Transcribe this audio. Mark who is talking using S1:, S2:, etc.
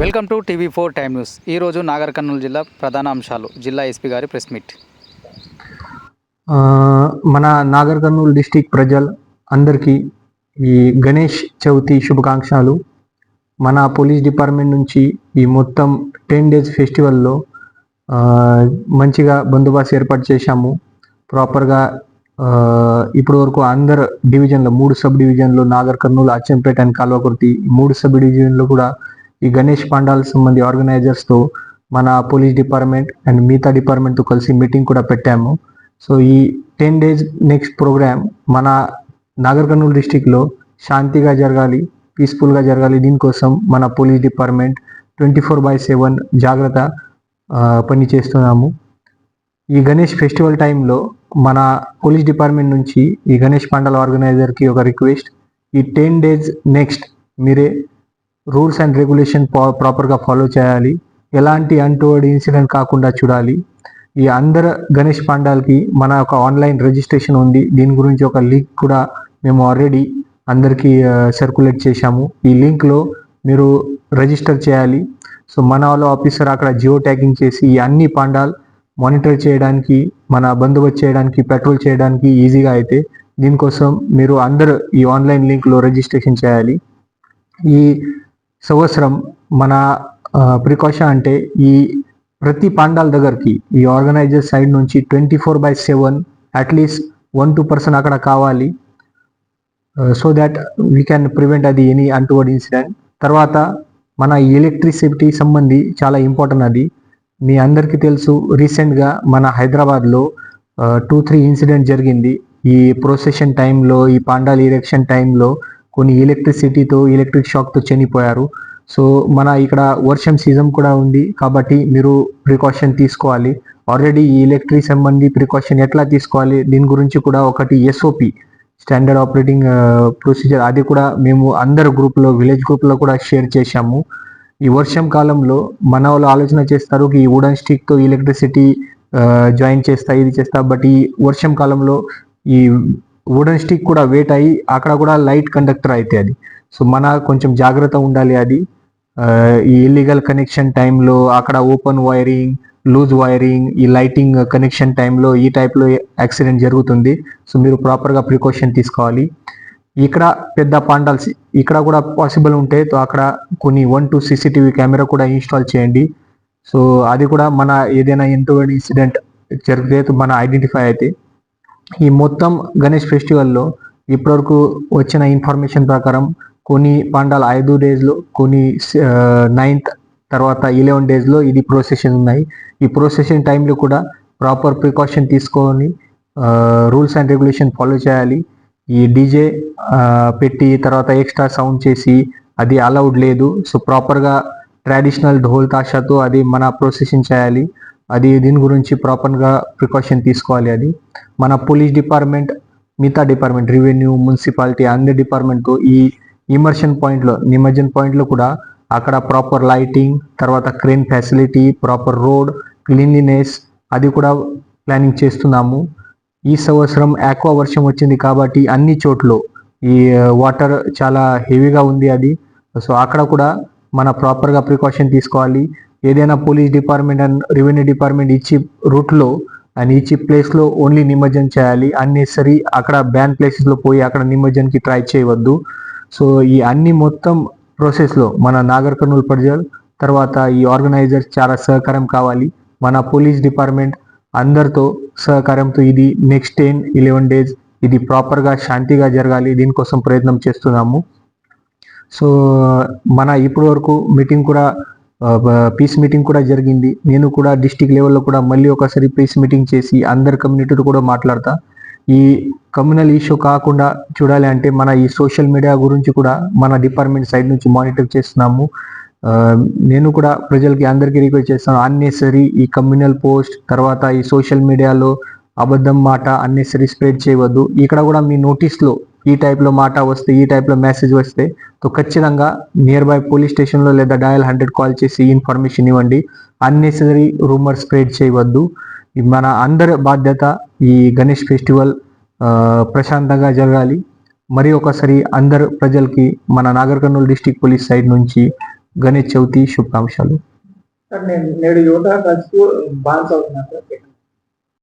S1: Welcome to TV four time news. ఈరోజు నాగర్ కర్నూలు జిల్లా ప్రధాన అంశాలు. జిల్లా ఎస్పీ గారి ప్రెస్ మీట్.
S2: మన నాగర్ కర్నూలు డిస్టిక్ ప్రజలు అందరికీ ఈ గణేష్ చవితి శుభాకాంక్షలు. మన పోలీస్ డిపార్ట్మెంట్ నుంచి ఈ మొత్తం టెన్ డేస్ ఫెస్టివల్లో మంచిగా బందోబస్తు ఏర్పాటు చేశాము. ప్రాపర్గా ఇప్పటి వరకు అందరు డివిజన్లో మూడు సబ్ డివిజన్లు నాగర్ కర్నూలు అచ్చంపేట అండ్ కాల్వకుర్తి మూడు సబ్ డివిజన్లో కూడా ఈ గణేష్ పండాల సంబంధి ఆర్గనైజర్స్తో మన పోలీస్ డిపార్ట్మెంట్ అండ్ మిగతా డిపార్ట్మెంట్తో కలిసి మీటింగ్ కూడా పెట్టాము. సో ఈ టెన్ డేస్ నెక్స్ట్ ప్రోగ్రామ్ మన నాగర్ కర్నూలు డిస్టిక్లో శాంతిగా జరగాలి పీస్ఫుల్గా జరగాలి. దీనికోసం మన police department twenty four by seven జాగ్రత్త పని చేస్తున్నాము. ఈ గణేష్ ఫెస్టివల్ టైంలో మన పోలీస్ డిపార్ట్మెంట్ నుంచి ఈ గణేష్ పండల ఆర్గనైజర్కి ఒక రిక్వెస్ట్ ఈ టెన్ డేస్ నెక్స్ట్ మీరే రూల్స్ అండ్ రెగ్యులేషన్ ప్రాపర్గా ఫాలో చేయాలి. ఎలాంటి అంటువర్డ్ ఇన్సిడెంట్ కాకుండా చూడాలి. ఈ అందరు గణేష్ పాండాలకి మన ఒక ఆన్లైన్ రిజిస్ట్రేషన్ ఉంది. దీని గురించి ఒక లింక్ కూడా మేము ఆల్రెడీ అందరికీ సర్క్యులేట్ చేశాము. ఈ లింక్లో మీరు రిజిస్టర్ చేయాలి. సో మన వాళ్ళ ఆఫీసర్ అక్కడ జియో ట్యాగింగ్ చేసి ఈ అన్ని పాండాల్ మానిటర్ చేయడానికి మన బందోబస్తు చేయడానికి పెట్రోల్ చేయడానికి ఈజీగా అయితే దీనికోసం మీరు అందరూ ఈ ఆన్లైన్ లింక్లో రిజిస్ట్రేషన్ చేయాలి. ఈ సంవత్సరం మన ప్రికాషన్ అంటే ఈ ప్రతి పాండాల దగ్గరికి ఈ ఆర్గనైజర్ సైడ్ నుంచి twenty four by seven at least one two person అక్కడ కావాలి. So that we can prevent అది ఎనీ అంటువర్డ్ ఇన్సిడెంట్ తర్వాత మన ఎలక్ట్రిసిటీ సంబంధి చాలా ఇంపార్టెంట్ అది. మీ అందరికీ తెలుసు రీసెంట్గా మన హైదరాబాద్లో టూ త్రీ ఇన్సిడెంట్ జరిగింది. ఈ ప్రొసెషన్ టైంలో ఈ పాండాల్ ఇరెక్షన్ టైంలో కొన్ని ఎలక్ట్రిసిటీతో ఎలక్ట్రిక్ షాక్తో చనిపోయారు. సో మన ఇక్కడ వర్షం సీజన్ కూడా ఉంది. కాబట్టి మీరు ప్రికాషన్ తీసుకోవాలి. ఆల్రెడీ ఈ ఎలక్ట్రిక్ సంబంధి ప్రికాషన్ ఎట్లా తీసుకోవాలి? దీని గురించి కూడా ఒకటి ఎస్ఓపి స్టాండర్డ్ ఆపరేటింగ్ ప్రొసీజర్ అది కూడా మేము అందరు గ్రూప్లో విలేజ్ గ్రూప్లో కూడా షేర్ చేశాము. ఈ వర్షం కాలంలో మన వాళ్ళు ఆలోచన చేస్తారు ఈ వుడన్ స్టిక్తో ఎలక్ట్రిసిటీ జాయిన్ చేస్తా ఇది చేస్తా. బట్ ఈ వర్షం కాలంలో ఈ వుడెన్ స్టిక్ కూడా వెయిట్ అయ్యి అక్కడ కూడా లైట్ కండక్టర్ అయితే అది. సో మన కొంచెం జాగ్రత్త ఉండాలి అది. ఈ ఇల్లీగల్ కనెక్షన్ టైంలో అక్కడ ఓపెన్ వైరింగ్ లూజ్ వైరింగ్ ఈ లైటింగ్ కనెక్షన్ టైంలో ఈ టైప్లో యాక్సిడెంట్ జరుగుతుంది. సో మీరు ప్రాపర్గా ప్రికాషన్ తీసుకోవాలి. ఇక్కడ పెద్ద పాండాల్స్ ఇక్కడ కూడా పాసిబుల్ ఉంటే తో అక్కడ కొన్ని వన్ టూ సీసీటీవీ కెమెరా కూడా ఇన్స్టాల్ చేయండి. సో అది కూడా మన ఏదైనా ఎంతో ఇన్సిడెంట్ జరిగితే మన ఐడెంటిఫై అయితే. ఈ మొత్తం గణేష్ ఫెస్టివల్లో ఇప్పటివరకు వచ్చిన ఇన్ఫర్మేషన్ ప్రకారం కొన్ని పండాలు ఐదు డేస్లో కొన్ని నైన్త్ తర్వాత ఇలెవెన్ డేస్లో ఇది ప్రొసెషన్ ఉన్నాయి. ఈ ప్రొసెషన్ టైంలో కూడా ప్రాపర్ ప్రికాషన్ తీసుకొని రూల్స్ అండ్ రెగ్యులేషన్ ఫాలో చేయాలి. ఈ డీజే పెట్టి తర్వాత ఎక్స్ట్రా సౌండ్ చేసి అది అలౌడ్ లేదు. సో ప్రాపర్గా ట్రెడిషనల్ ఢోల్ తాషాతో అది మన ప్రొసెషన్ చేయాలి. అది దీని గురించి ప్రాపర్గా ప్రికాషన్ తీసుకోవాలి అది. మన పోలీస్ డిపార్ట్మెంట్ మిగతా డిపార్ట్మెంట్ రెవెన్యూ మున్సిపాలిటీ అన్ని డిపార్ట్మెంట్తో ఈ ఇమర్షన్ పాయింట్లో నిమజ్జన్ పాయింట్లో కూడా అక్కడ ప్రాపర్ లైటింగ్ తర్వాత crane facility proper road cleanliness అది కూడా ప్లానింగ్ చేస్తున్నాము. ఈ సంవత్సరం ఆక్వా వర్షం వచ్చింది కాబట్టి అన్ని చోట్ల ఈ వాటర్ చాలా హెవీగా ఉంది అది. సో అక్కడ కూడా మన ప్రాపర్గా ప్రికాషన్ తీసుకోవాలి. ఏదైనా police department and revenue department ఇచ్చి రూట్లో అండ్ ఇచ్చి ప్లేస్లో ఓన్లీ నిమజ్జనం చేయాలి. అన్నెసరీ అక్కడ బ్యాన్ ప్లేసెస్లో పోయి అక్కడ నిమజ్జన్కి ట్రై చేయవద్దు. సో ఈ అన్ని మొత్తం ప్రాసెస్లో మన నాగర్ కర్నూలు ప్రజలు తర్వాత ఈ ఆర్గనైజర్స్ చాలా సహకారం కావాలి. మన పోలీస్ డిపార్ట్మెంట్ అందరితో సహకారంతో ఇది నెక్స్ట్ టెన్ ఇలెవెన్ డేస్ ఇది ప్రాపర్గా శాంతిగా జరగాలి. దీనికోసం ప్రయత్నం చేస్తున్నాము. సో మన ఇప్పటి వరకు మీటింగ్ కూడా పీస్ మీటింగ్ కూడా జరిగింది. నేను కూడా డిస్టిక్ లెవెల్లో కూడా మళ్ళీ ఒకసారి పీస్ మీటింగ్ చేసి అందరి కమ్యూనిటీతో కూడా మాట్లాడతా. ఈ కమ్యూనల్ ఇష్యూ కాకుండా చూడాలి అంటే మన ఈ సోషల్ మీడియా గురించి కూడా మన డిపార్ట్మెంట్ సైడ్ నుంచి మానిటర్ చేస్తున్నాము. నేను కూడా ప్రజలకి అందరికీ రిక్వెస్ట్ చేస్తాను. అన్నెసరీ ఈ కమ్యూనల్ పోస్ట్ తర్వాత ఈ సోషల్ మీడియాలో అబద్ధం మాట అన్నెసరీ స్ప్రెడ్ చేయవద్దు. ఇక్కడ కూడా మీ నోటీస్లో ఈ టైప్లో మాట వస్తే ఈ టైప్లో మెసేజ్ వస్తే తో ఖచ్చితంగా నియర్ బై పోలీస్ స్టేషన్లో లేదా డయల్ హండ్రెడ్ కాల్ చేసి ఇన్ఫర్మేషన్ ఇవ్వండి. అన్నెసరీ రూమర్ స్ప్రెడ్ చేయవద్దు. మన అందరి బాధ్యత ఈ గణేష్ ఫెస్టివల్ ప్రశాంతంగా జరగాలి. మరి ఒకసారి అందరు ప్రజలకి మన Nagar Kurnool district police side నుంచి గణేష్ చవితి శుభాకాంక్షలు.
S3: నేను నేడు యువత బాన్స్ అవుతున్నా